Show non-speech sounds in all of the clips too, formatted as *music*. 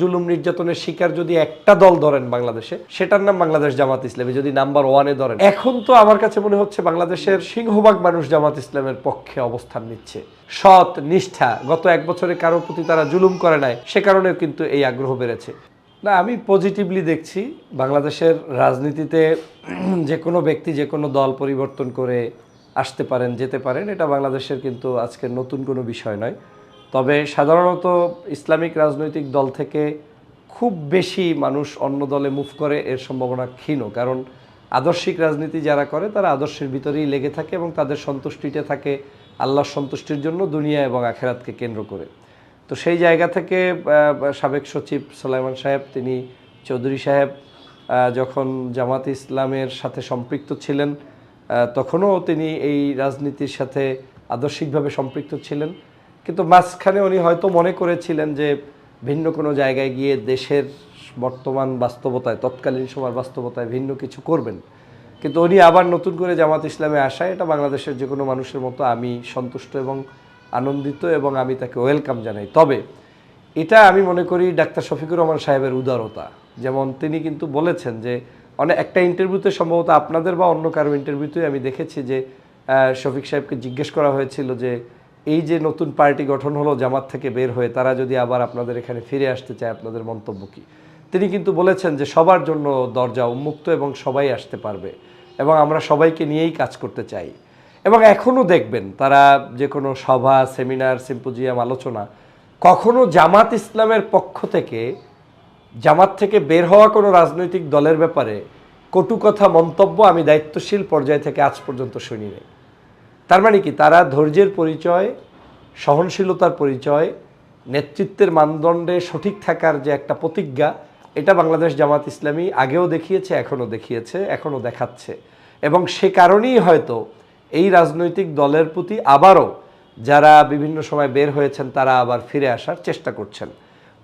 জুলুম নির্যাতনের শিকার যদি একটা দল ধরেন বাংলাদেশে, সেটার নাম বাংলাদেশ জামাত ইসলামী, যদি নাম্বার ওয়ানে ধরেন। এখন তো আমার কাছে মনে হচ্ছে বাংলাদেশের সিংহভাগ মানুষ জামাত ইসলামের পক্ষে অবস্থান নিচ্ছে। সৎ, নিষ্ঠা, গত এক বছরে কারোর প্রতি তারা জুলুম করে নাই, সে কারণেও কিন্তু এই আগ্রহ বেড়েছে। না, আমি পজিটিভলি দেখছি বাংলাদেশের রাজনীতিতে *clears throat* যে কোনো ব্যক্তি, যে কোনো দল পরিবর্তন করে আসতে পারেন, যেতে পারেন, এটা বাংলাদেশের কিন্তু আজকের নতুন কোনো বিষয় নয়। তবে সাধারণত ইসলামিক রাজনৈতিক দল থেকে খুব বেশি মানুষ অন্য দলে মুভ করে এর সম্ভাবনা ক্ষীণ। কারণ আদর্শিক রাজনীতি যারা করে, তারা আদর্শের ভিতরেই লেগে থাকে এবং তাদের সন্তুষ্টিতে থাকে আল্লাহর সন্তুষ্টির জন্য দুনিয়া এবং আখেরাতকে কেন্দ্র করে। তো সেই জায়গা থেকে সাবেক সচিব সোলাইমান সাহেব, তিনি চৌধুরী সাহেব যখন জামাত ইসলামের সাথে সম্পৃক্ত ছিলেন তখনও তিনি এই রাজনীতির সাথে আদর্শিকভাবে সম্পৃক্ত ছিলেন। কিন্তু মাঝখানে উনি হয়তো মনে করেছিলেন যে ভিন্ন কোনো জায়গায় গিয়ে দেশের বর্তমান বাস্তবতায়, তৎকালীন সময়ের বাস্তবতায় ভিন্ন কিছু করবেন। কিন্তু উনি আবার নতুন করে জামাত ইসলামে আসায় এটা বাংলাদেশের যে কোনো মানুষের মতো আমি সন্তুষ্ট এবং আনন্দিত এবং আমি তাকে ওয়েলকাম জানাই। তবে এটা আমি মনে করি ডাক্তার শফিকুর রহমান সাহেবের উদারতা। যেমন তিনি কিন্তু বলেছেন যে অনেক একটা ইন্টারভিউতে সম্ভবত আপনাদের বা অন্য কারও ইন্টারভিউতে আমি দেখেছি যে শফিক সাহেবকে জিজ্ঞেস করা হয়েছিল যে এই যে নতুন পার্টি গঠন হলো, জামাত থেকে বের হয়ে তারা যদি আবার আপনাদের এখানে ফিরে আসতে চায়, আপনাদের মন্তব্য কী? তিনি কিন্তু বলেছেন যে সবার জন্য দরজা উন্মুক্ত এবং সবাই আসতে পারবে এবং আমরা সবাইকে নিয়েই কাজ করতে চাই। এবং এখনও দেখবেন তারা যে কোনো সভা, সেমিনার, সিম্পোজিয়াম, আলোচনা কখনো জামাত ইসলামের পক্ষ থেকে, জামাত থেকে বের হওয়া কোনো রাজনৈতিক দলের ব্যাপারে কটু কথা মন্তব্য আমি দায়িত্বশীল পর্যায় থেকে আজ পর্যন্ত শুনি নাই তার মানে কি? তারা ধৈর্যের পরিচয়, সহনশীলতার পরিচয়, নেতৃত্বের মানদণ্ডে সঠিক থাকার যে একটা প্রতিজ্ঞা, এটা বাংলাদেশ জামাত ইসলামী আগেও দেখিয়েছে, এখনও দেখিয়েছে, এখনও দেখাচ্ছে। এবং সে কারণেই হয়তো এই রাজনৈতিক দলের প্রতি আবারও যারা বিভিন্ন সময় বের হয়েছেন, তারা আবার ফিরে আসার চেষ্টা করছেন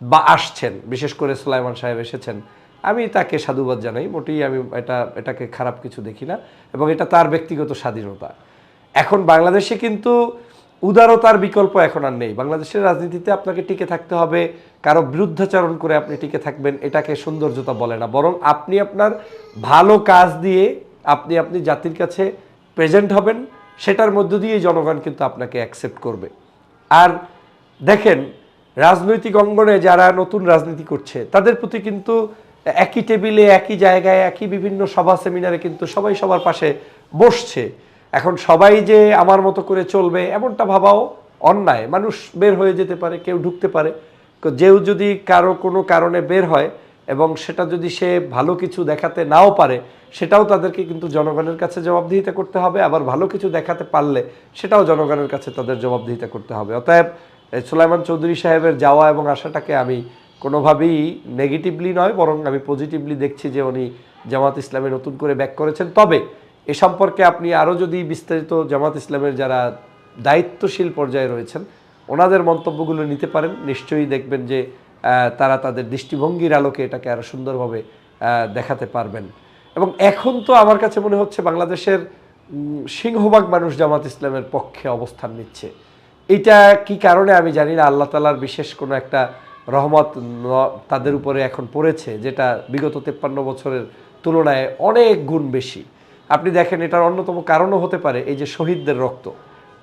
বা আসছেন। বিশেষ করে সুলাইমান সাহেব এসেছেন। আমি তাকে সাধুবাদ জানাই। মোটেই আমি এটা, এটাকে খারাপ কিছু দেখি না। এবং এটা তার ব্যক্তিগত স্বাধীনতা। এখন বাংলাদেশে কিন্তু উদারতার বিকল্প এখন আর নেই। বাংলাদেশের রাজনীতিতে আপনাকে টিকে থাকতে হবে, কারও বিরুদ্ধাচরণ করে আপনি টিকে থাকবেন, এটাকে সৌন্দর্যতা বলে না। বরং আপনি আপনার ভালো কাজ দিয়ে আপনি আপনি জাতির কাছে প্রেজেন্ট হবেন, সেটার মধ্য দিয়ে জনগণ কিন্তু আপনাকে অ্যাকসেপ্ট করবে। আর দেখেন, রাজনৈতিক অঙ্গনে যারা নতুন রাজনীতি করছে, তাদের প্রতি কিন্তু একই টেবিলে একই জায়গায়, একই বিভিন্ন সভা সেমিনারে কিন্তু সবাই সবার পাশে বসছে। এখন সবাই যে আমার মতো করে চলবে, এমনটা ভাবাও অন্যায়। মানুষ বের হয়ে যেতে পারে, কেউ ঢুকতে পারে। যেও যদি কারও কোনো কারণে বের হয় এবং সেটা যদি সে ভালো কিছু দেখাতে নাও পারে, সেটাও তাদেরকে কিন্তু জনগণের কাছে জবাবদিহিতা করতে হবে। আবার ভালো কিছু দেখাতে পারলে সেটাও জনগণের কাছে তাদের জবাবদিহিতা করতে হবে। অতএব সুলাইমান চৌধুরী সাহেবের যাওয়া এবং আসাটাকে আমি কোনোভাবেই নেগেটিভলি নয়, বরং আমি পজিটিভলি দেখছি যে উনি জামাত ইসলামে নতুন করে ব্যাক করেছেন। তবে এ সম্পর্কে আপনি আরও যদি বিস্তারিত জামাত ইসলামের যারা দায়িত্বশীল পর্যায়ে রয়েছেন, ওনাদের মন্তব্যগুলো নিতে পারেন। নিশ্চয়ই দেখবেন যে তারা তাদের দৃষ্টিভঙ্গির আলোকে এটাকে আরও সুন্দরভাবে দেখাতে পারবেন। এবং এখন তো আমার কাছে মনে হচ্ছে বাংলাদেশের সিংহভাগ মানুষ জামাত ইসলামের পক্ষে অবস্থান নিচ্ছে। এটা কি কারণে আমি জানি না। আল্লাহ তালার বিশেষ কোনো একটা রহমত তাদের উপরে এখন পড়েছে, যেটা বিগত তেপ্পান্ন বছরের তুলনায় অনেক গুণ বেশি। আপনি দেখেন, এটার অন্যতম কারণও হতে পারে এই যে শহীদদের রক্ত।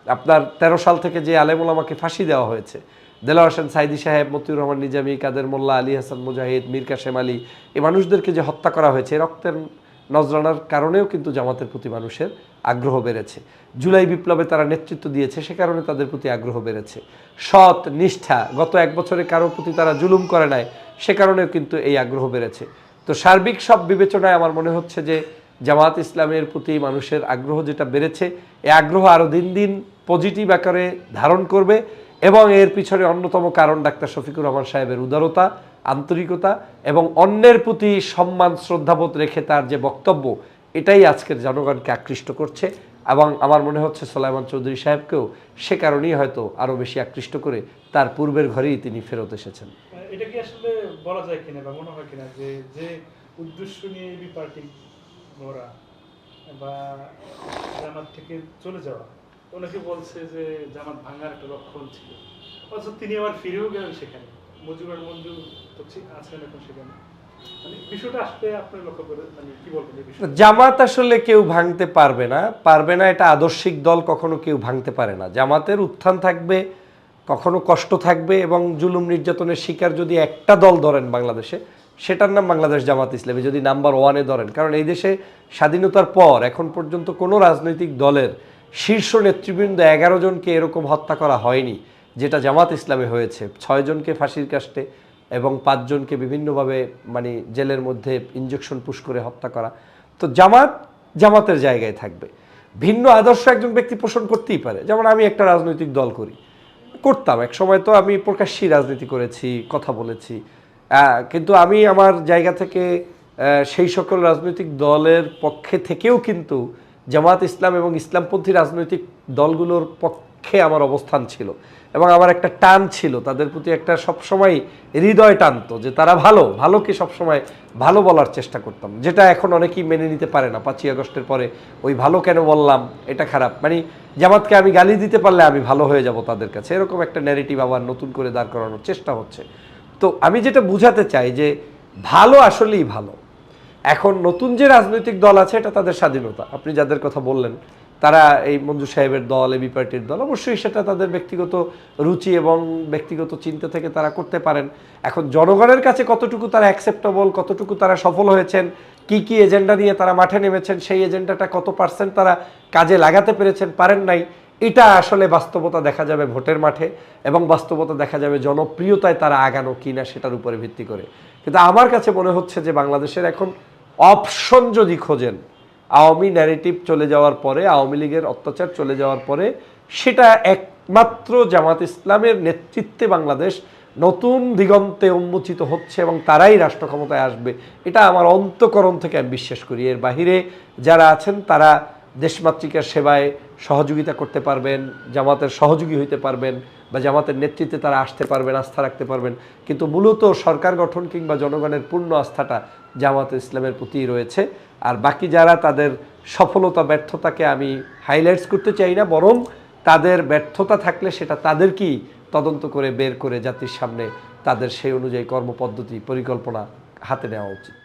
আপনার তেরো সাল থেকে যে আলেমুল আমাকে ফাঁসি দেওয়া হয়েছে দেলোয়ার হোসেন সাইদি সাহেব, মতিউর রহমান নিজামী, কাদের মোল্লা, আলী হাসান মুজাহিদ, মীর কাশেম আলী, এই মানুষদেরকে যে হত্যা করা হয়েছে রক্তের নজরানার কারণেও কিন্তু জামাতের প্রতি মানুষের আগ্রহ বেড়েছে। জুলাই বিপ্লবে তারা নেতৃত্ব দিয়েছে, সে কারণে তাদের প্রতি আগ্রহ বেড়েছে। সৎ, নিষ্ঠা, গত এক বছরে কারোর প্রতি তারা জুলুম করে নাই, সে কারণেও কিন্তু এই আগ্রহ বেড়েছে। তো সার্বিক সব বিবেচনায় আমার মনে হচ্ছে যে জামাত ইসলামের প্রতি মানুষের আগ্রহ যেটা বেড়েছে, এই আগ্রহ আরও দিন দিন পজিটিভ আকারে ধারণ করবে এবং এর পিছনে অন্যতম কারণ ডাক্তার শফিকুর রহমান সাহেবের উদারতা, আন্তরিকতা এবং অন্যের প্রতি সম্মান, শ্রদ্ধাবোধ রেখে তার যে বক্তব্য, এটাই আজকের জনগণকে আকৃষ্ট করছে এবং আমার মনে হচ্ছে সোলাইমান চৌধুরী সাহেবকেও সে কারণেই হয়তো আরও বেশি আকৃষ্ট করে তার পূর্বের ঘরেই তিনি ফেরত এসেছেন। এটা কি আসলে বলা যায় কিনা বা মনে হয় কিনা যে উদ্দেশ্য নিয়ে গড়া বা জামাত থেকে চলে যাওয়া। অনেকে বলছে যে জামাত ভাঙার একটা লক্ষণ ছিল। অথচ তিনি আবার ফিরেও গেলেন সেখানে। মুজিবুর মঞ্জু তো আছেন এখন সেখানে। মানে মানে জামাত আসলে কেউ ভাঙতে পারবে না। পারবে না এটা আদর্শিক দল, কখনো কেউ ভাঙতে পারে না। জামাতের উত্থান থাকবে, কখনো কষ্ট থাকবে এবং জুলুম নির্যাতনের শিকার যদি একটা দল ধরেন বাংলাদেশে সেটার নাম বাংলাদেশ জামাত ইসলামী, যদি নাম্বার ওয়ানে ধরেন। কারণ এই দেশে স্বাধীনতার পর এখন পর্যন্ত কোনো রাজনৈতিক দলের শীর্ষ নেতৃবৃন্দ এগারো জনকে এরকম হত্যা করা হয়নি, যেটা জামাত ইসলামে হয়েছে। ছয়জনকে ফাঁসির কাস্টে এবং পাঁচজনকে বিভিন্নভাবে মানে জেলের মধ্যে ইঞ্জেকশন পুশ করে হত্যা করা। তো জামাত জামাতের জায়গায় থাকবে। ভিন্ন আদর্শ একজন ব্যক্তি পোষণ করতেই পারে। যেমন আমি একটা রাজনৈতিক দল করি। করতাম। এক সময় তো আমি প্রকাশ্যেই রাজনীতি করেছি, কথা বলেছি। কিন্তু আমি আমার জায়গা থেকে সেই সকল রাজনৈতিক দলের পক্ষে থেকেও কিন্তু জামাত ইসলাম এবং ইসলামপন্থী রাজনৈতিক দলগুলোর পক্ষে আমার অবস্থান ছিল এবং আমার একটা টান ছিল। তাদের প্রতি একটা সবসময় হৃদয় টানতো যে তারা ভালো ভালোকে সবসময় ভালো বলার চেষ্টা করতাম। যেটা এখন অনেকেই মেনে নিতে পারে না। পাঁচই আগস্টের পরে ওই ভালো কেন বললাম, এটা খারাপ। মানে জামাতকে আমি গালি দিতে পারলে আমি ভালো হয়ে যাব তাদের কাছে। এরকম একটা ন্যারেটিভ আবার নতুন করে দাঁড় করানোর চেষ্টা হচ্ছে। তো আমি যেটা বুঝাতে চাই যে ভালো আসলেই ভালো। এখন নতুন যে রাজনৈতিক দল আছে, এটা তাদের স্বাধীনতা। আপনি যাদের কথা বললেন, তারা এই মঞ্জু সাহেবের দল, এবি পার্টির দল, অবশ্যই সেটা তাদের ব্যক্তিগত রুচি এবং ব্যক্তিগত চিন্তা থেকে তারা করতে পারেন। এখন জনগণের কাছে কতটুকু তারা অ্যাকসেপ্টেবল কতটুকু তারা সফল হয়েছেন, কি কি এজেন্ডা নিয়ে তারা মাঠে নেমেছেন, সেই এজেন্ডাটা কত পার্সেন্ট তারা কাজে লাগাতে পেরেছেন, পারেন নাই এটা আসলে বাস্তবতা দেখা যাবে ভোটের মাঠে এবং বাস্তবতা দেখা যাবে জনপ্রিয়তায় তারা আগানো কিনা সেটার উপরে ভিত্তি করে। কিন্তু আমার কাছে মনে হচ্ছে যে বাংলাদেশের এখন অপশন যদি খোঁজেন, আওয়ামী ন্যারেটিভ চলে যাওয়ার পরে, আওয়ামী লীগের অত্যাচার চলে যাওয়ার পরে, সেটা একমাত্র জামাত ইসলামের নেতৃত্বে বাংলাদেশ নতুন দিগন্তে উন্মোচিত হচ্ছে এবং তারাই রাষ্ট্র ক্ষমতায় আসবে। এটা আমার অন্তকরণ থেকে আমি বিশ্বাস করি। এর বাহিরে যারা আছেন, তারা দেশমাতৃকার সেবায় সহযোগিতা করতে পারবেন, জামাতের সহযোগী হইতে পারবেন বা জামাতের নেতৃত্বে তারা আসতে পারবেন, আস্থা রাখতে পারবেন। কিন্তু মূলত সরকার গঠন কিংবা জনগণের পূর্ণ আস্থাটা জামাত ইসলামের প্রতি রয়েছে। আর বাকি যারা তাদের সফলতা, ব্যর্থতাকে আমি হাইলাইটস করতে চাই না, বরং তাদের ব্যর্থতা থাকলে সেটা তাদেরকেই তদন্ত করে বের করে জাতির সামনে তাদের সেই অনুযায়ী কর্মপদ্ধতি, পরিকল্পনা হাতে নেওয়া উচিত।